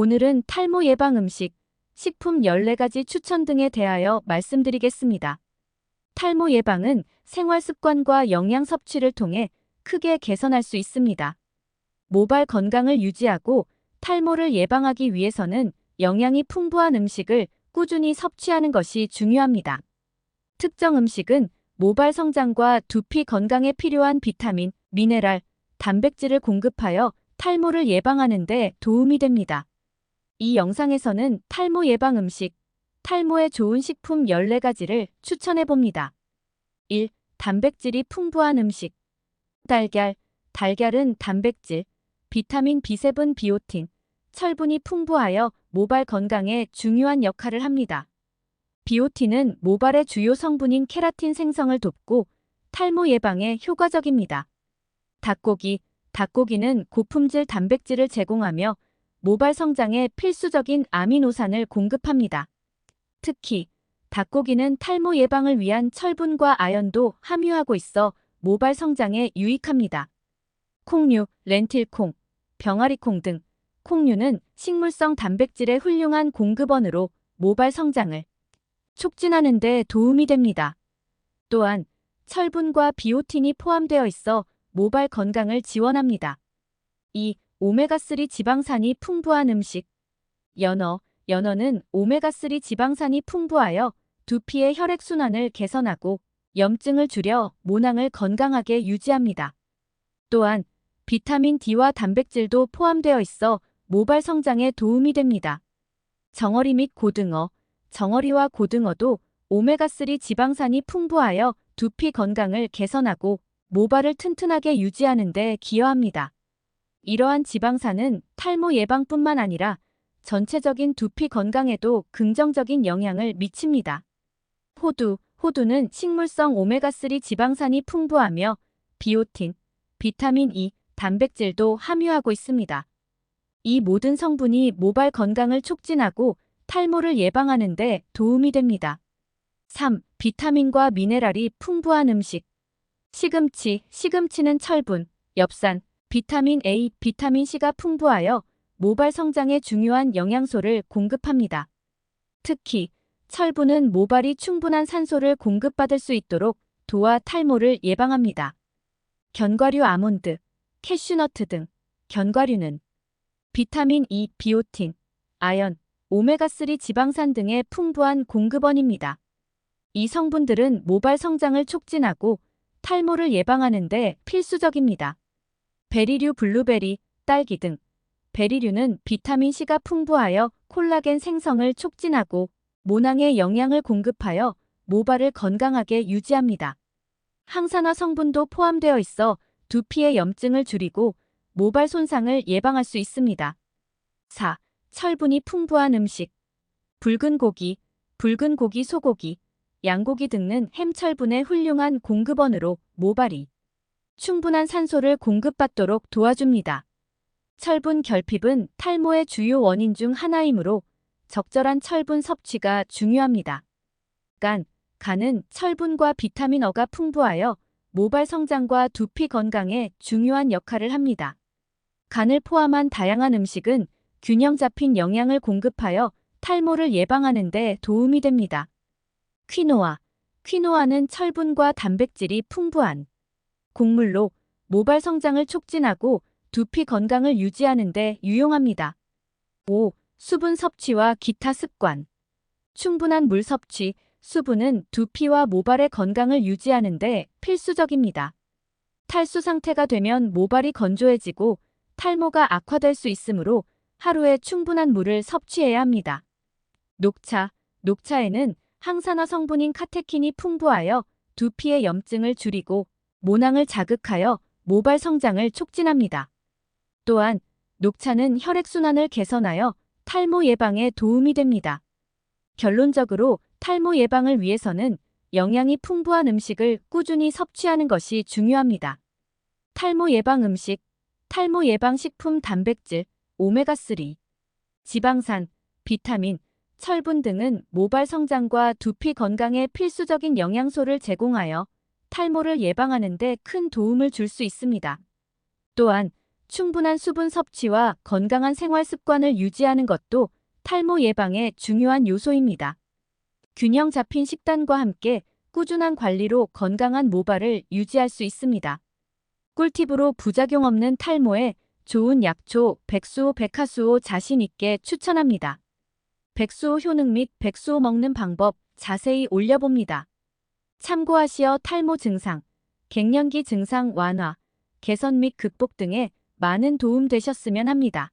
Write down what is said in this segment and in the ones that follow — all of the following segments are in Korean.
오늘은 탈모 예방 음식, 식품 14가지 추천 등에 대하여 말씀드리겠습니다. 탈모 예방은 생활 습관과 영양 섭취를 통해 크게 개선할 수 있습니다. 모발 건강을 유지하고 탈모를 예방하기 위해서는 영양이 풍부한 음식을 꾸준히 섭취하는 것이 중요합니다. 특정 음식은 모발 성장과 두피 건강에 필요한 비타민, 미네랄, 단백질을 공급하여 탈모를 예방하는 데 도움이 됩니다. 이 영상에서는 탈모 예방 음식, 탈모에 좋은 식품 14가지를 추천해 봅니다. 1. 단백질이 풍부한 음식. 달걀. 달걀은 단백질, 비타민 B7, 비오틴, 철분이 풍부하여 모발 건강에 중요한 역할을 합니다. 비오틴은 모발의 주요 성분인 케라틴 생성을 돕고 탈모 예방에 효과적입니다. 닭고기. 닭고기는 고품질 단백질을 제공하며 모발 성장에 필수적인 아미노산을 공급합니다. 특히 닭고기는 탈모 예방을 위한 철분과 아연도 함유하고 있어 모발 성장에 유익합니다. 콩류, 렌틸콩, 병아리콩 등 콩류는 식물성 단백질의 훌륭한 공급원으로 모발 성장을 촉진하는 데 도움이 됩니다. 또한 철분과 비오틴이 포함되어 있어 모발 건강을 지원합니다. 2. 오메가3 지방산이 풍부한 음식. 연어. 연어는 오메가3 지방산이 풍부하여 두피의 혈액순환을 개선하고 염증을 줄여 모낭을 건강하게 유지합니다. 또한 비타민 D와 단백질도 포함되어 있어 모발 성장에 도움이 됩니다. 정어리 및 고등어. 정어리와 고등어도 오메가3 지방산이 풍부하여 두피 건강을 개선하고 모발을 튼튼하게 유지하는 데 기여합니다. 이러한 지방산은 탈모 예방뿐만 아니라 전체적인 두피 건강에도 긍정적인 영향을 미칩니다. 호두, 호두는 식물성 오메가3 지방산이 풍부하며 비오틴, 비타민 E, 단백질도 함유하고 있습니다. 이 모든 성분이 모발 건강을 촉진하고 탈모를 예방하는 데 도움이 됩니다. 3. 비타민과 미네랄이 풍부한 음식. 시금치, 시금치는 철분, 엽산, 비타민 A, 비타민 C가 풍부하여 모발 성장에 중요한 영양소를 공급합니다. 특히 철분은 모발이 충분한 산소를 공급받을 수 있도록 도와 탈모를 예방합니다. 견과류 아몬드, 캐슈너트 등 견과류는 비타민 E, 비오틴, 아연, 오메가3 지방산 등의 풍부한 공급원입니다. 이 성분들은 모발 성장을 촉진하고 탈모를 예방하는 데 필수적입니다. 베리류 블루베리, 딸기 등 베리류는 비타민C가 풍부하여 콜라겐 생성을 촉진하고 모낭에 영양을 공급하여 모발을 건강하게 유지합니다. 항산화 성분도 포함되어 있어 두피의 염증을 줄이고 모발 손상을 예방할 수 있습니다. 4. 철분이 풍부한 음식. 붉은 고기, 붉은 고기 소고기, 양고기 등은 햄 철분의 훌륭한 공급원으로 모발이 충분한 산소를 공급받도록 도와줍니다. 철분 결핍은 탈모의 주요 원인 중 하나이므로 적절한 철분 섭취가 중요합니다. 간, 간은 철분과 비타민 어가 풍부하여 모발 성장과 두피 건강에 중요한 역할을 합니다. 간을 포함한 다양한 음식은 균형 잡힌 영양을 공급하여 탈모를 예방하는 데 도움이 됩니다. 퀴노아. 퀴노아는 철분과 단백질이 풍부한 곡물로 모발 성장을 촉진하고 두피 건강을 유지하는 데 유용합니다. 5. 수분 섭취와 기타 습관. 충분한 물 섭취, 수분은 두피와 모발의 건강을 유지하는 데 필수적입니다. 탈수 상태가 되면 모발이 건조해지고 탈모가 악화될 수 있으므로 하루에 충분한 물을 섭취해야 합니다. 녹차. 녹차에는 항산화 성분인 카테킨이 풍부하여 두피의 염증을 줄이고 모낭을 자극하여 모발 성장을 촉진합니다. 또한 녹차는 혈액순환을 개선하여 탈모 예방에 도움이 됩니다. 결론적으로 탈모 예방을 위해서는 영양이 풍부한 음식을 꾸준히 섭취하는 것이 중요합니다. 탈모 예방 음식, 탈모 예방 식품 단백질, 오메가3, 지방산, 비타민, 철분 등은 모발 성장과 두피 건강에 필수적인 영양소를 제공하여 탈모를 예방하는 데 큰 도움을 줄 수 있습니다. 또한 충분한 수분 섭취와 건강한 생활 습관을 유지하는 것도 탈모 예방의 중요한 요소입니다. 균형 잡힌 식단과 함께 꾸준한 관리로 건강한 모발을 유지할 수 있습니다. 꿀팁으로 부작용 없는 탈모에 좋은 약초 백수호 백화수호 자신 있게 추천합니다. 백수호 효능 및 백수호 먹는 방법 자세히 올려봅니다. 참고하시어 탈모 증상, 갱년기 증상 완화, 개선 및 극복 등에 많은 도움 되셨으면 합니다.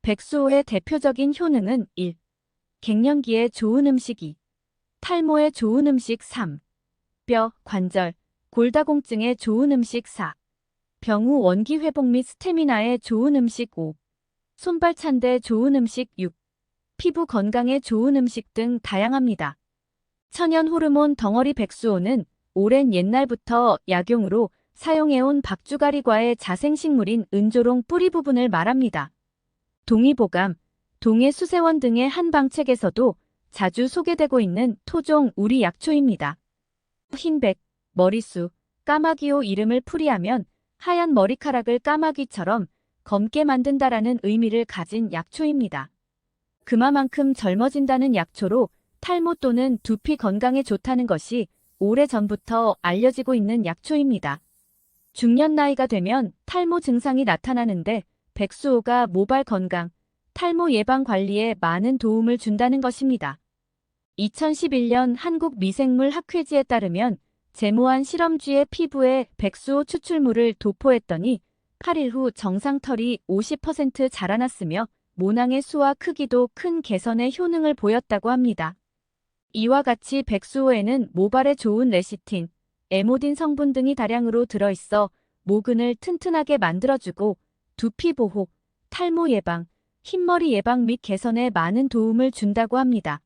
백수호의 대표적인 효능은 1. 갱년기에 좋은 음식 2. 탈모에 좋은 음식 3. 뼈, 관절, 골다공증에 좋은 음식 4. 병우 원기 회복 및 스태미나에 좋은 음식 5. 손발 찬데 좋은 음식 6. 피부 건강에 좋은 음식 등 다양합니다. 천연 호르몬 덩어리 백수호는 오랜 옛날부터 약용으로 사용해온 박주가리과의 자생식물인 은조롱 뿌리 부분을 말합니다. 동의보감, 동해수세원 등의 한방책에서도 자주 소개되고 있는 토종 우리 약초입니다. 흰백, 머리수, 까마귀호 이름을 풀이하면 하얀 머리카락을 까마귀처럼 검게 만든다라는 의미를 가진 약초입니다. 그만큼 젊어진다는 약초로 탈모 또는 두피 건강에 좋다는 것이 오래전부터 알려지고 있는 약초입니다. 중년 나이가 되면 탈모 증상이 나타나는데 백수호가 모발 건강, 탈모 예방 관리에 많은 도움을 준다는 것입니다. 2011년 한국 미생물 학회지에 따르면 제모한 실험쥐의 피부에 백수호 추출물을 도포했더니 8일 후 정상털이 50% 자라났으며 모낭의 수와 크기도 큰 개선의 효능을 보였다고 합니다. 이와 같이 백수호에는 모발에 좋은 레시틴, 에모딘 성분 등이 다량으로 들어있어 모근을 튼튼하게 만들어주고 두피 보호, 탈모 예방, 흰머리 예방 및 개선에 많은 도움을 준다고 합니다.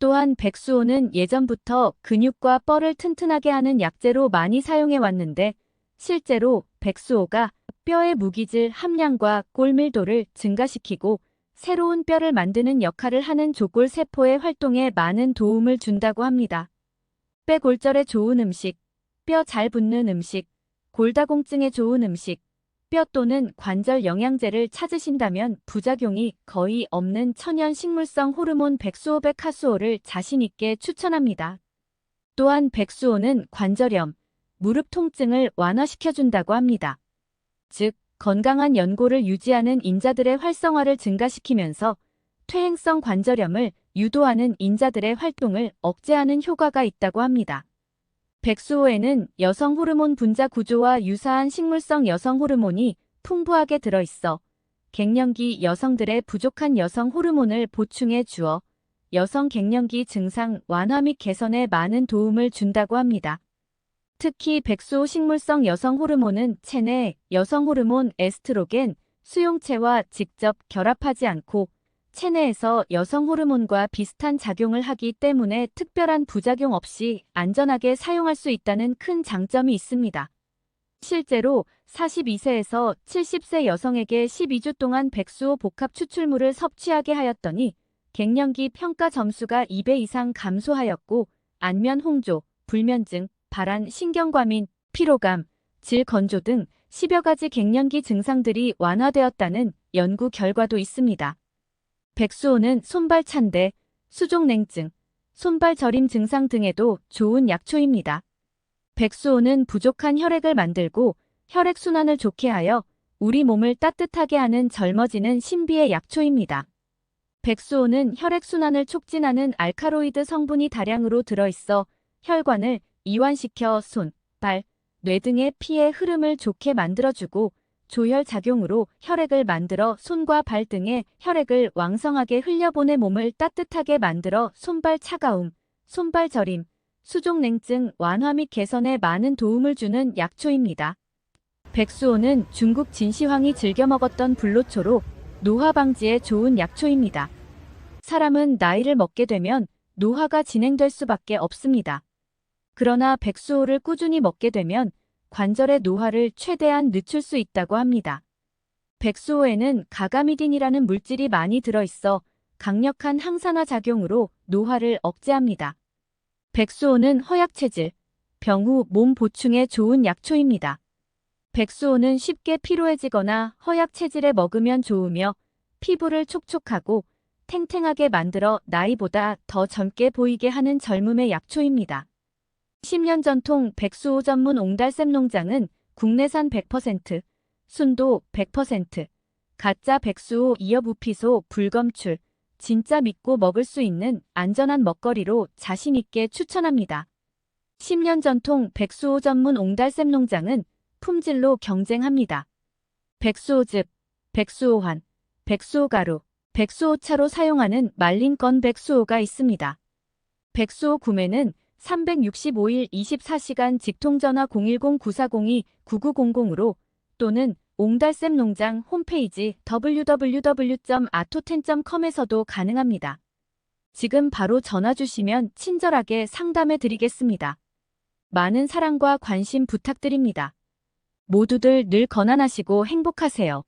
또한 백수호는 예전부터 근육과 뼈를 튼튼하게 하는 약재로 많이 사용해 왔는데 실제로 백수호가 뼈의 무기질 함량과 골밀도를 증가시키고 새로운 뼈를 만드는 역할을 하는 조골 세포의 활동에 많은 도움을 준다고 합니다. 뼈골절에 좋은 음식, 뼈 잘 붙는 음식, 골다공증에 좋은 음식, 뼈 또는 관절 영양제를 찾으신다면 부작용이 거의 없는 천연 식물성 호르몬 백수호백 하수호를 자신있게 추천합니다. 또한 백수호는 관절염, 무릎 통증을 완화시켜준다고 합니다. 즉, 건강한 연골을 유지하는 인자들의 활성화를 증가시키면서 퇴행성 관절염을 유도하는 인자들의 활동을 억제하는 효과가 있다고 합니다. 백수호에는 여성 호르몬 분자 구조와 유사한 식물성 여성 호르몬이 풍부하게 들어있어 갱년기 여성들의 부족한 여성 호르몬을 보충해 주어 여성 갱년기 증상 완화 및 개선에 많은 도움을 준다고 합니다. 특히 백수호 식물성 여성 호르몬은 체내 여성 호르몬 에스트로겐 수용체와 직접 결합하지 않고 체내에서 여성 호르몬과 비슷한 작용을 하기 때문에 특별한 부작용 없이 안전하게 사용할 수 있다는 큰 장점이 있습니다. 실제로 42세에서 70세 여성에게 12주 동안 백수호 복합 추출물을 섭취하게 하였더니 갱년기 평가 점수가 2배 이상 감소하였고 안면 홍조, 불면증, 발한 신경과민, 피로감, 질 건조 등 10여 가지 갱년기 증상들이 완화되었다는 연구 결과도 있습니다. 백수호는 손발 찬대, 수족냉증, 손발 저림 증상 등에도 좋은 약초입니다. 백수호는 부족한 혈액을 만들고 혈액순환을 좋게 하여 우리 몸을 따뜻하게 하는 젊어지는 신비의 약초입니다. 백수호는 혈액순환을 촉진하는 알카로이드 성분이 다량으로 들어있어 혈관을 이완시켜 손, 발, 뇌 등의 피의 흐름을 좋게 만들어주고 조혈 작용으로 혈액을 만들어 손과 발 등에 혈액을 왕성하게 흘려보내 몸을 따뜻하게 만들어 손발 차가움, 손발 저림, 수족냉증 완화 및 개선에 많은 도움을 주는 약초입니다. 백수호는 중국 진시황이 즐겨 먹었던 불로초로 노화 방지에 좋은 약초입니다. 사람은 나이를 먹게 되면 노화가 진행될 수밖에 없습니다. 그러나 백수호를 꾸준히 먹게 되면 관절의 노화를 최대한 늦출 수 있다고 합니다. 백수호에는 가가미딘이라는 물질이 많이 들어있어 강력한 항산화 작용으로 노화를 억제합니다. 백수호는 허약체질, 병후 몸 보충에 좋은 약초입니다. 백수호는 쉽게 피로해지거나 허약 체질에 먹으면 좋으며 피부를 촉촉하고 탱탱하게 만들어 나이보다 더 젊게 보이게 하는 젊음의 약초입니다. 10년 전통 백수호 전문 옹달샘 농장은 국내산 100%, 순도 100%, 가짜 백수호 이업 우피소 불검출, 진짜 믿고 먹을 수 있는 안전한 먹거리로 자신있게 추천합니다. 10년 전통 백수호 전문 옹달샘 농장은 품질로 경쟁합니다. 백수호즙, 백수호환, 백수호가루, 백수호차로 사용하는 말린 건 백수호가 있습니다. 백수호 구매는 365일 24시간 직통전화 010-9402-9900으로 또는 옹달샘 농장 홈페이지 www.ato텐.com에서도 가능합니다. 지금 바로 전화 주시면 친절하게 상담해 드리겠습니다. 많은 사랑과 관심 부탁드립니다. 모두들 늘 건강하시고 행복하세요.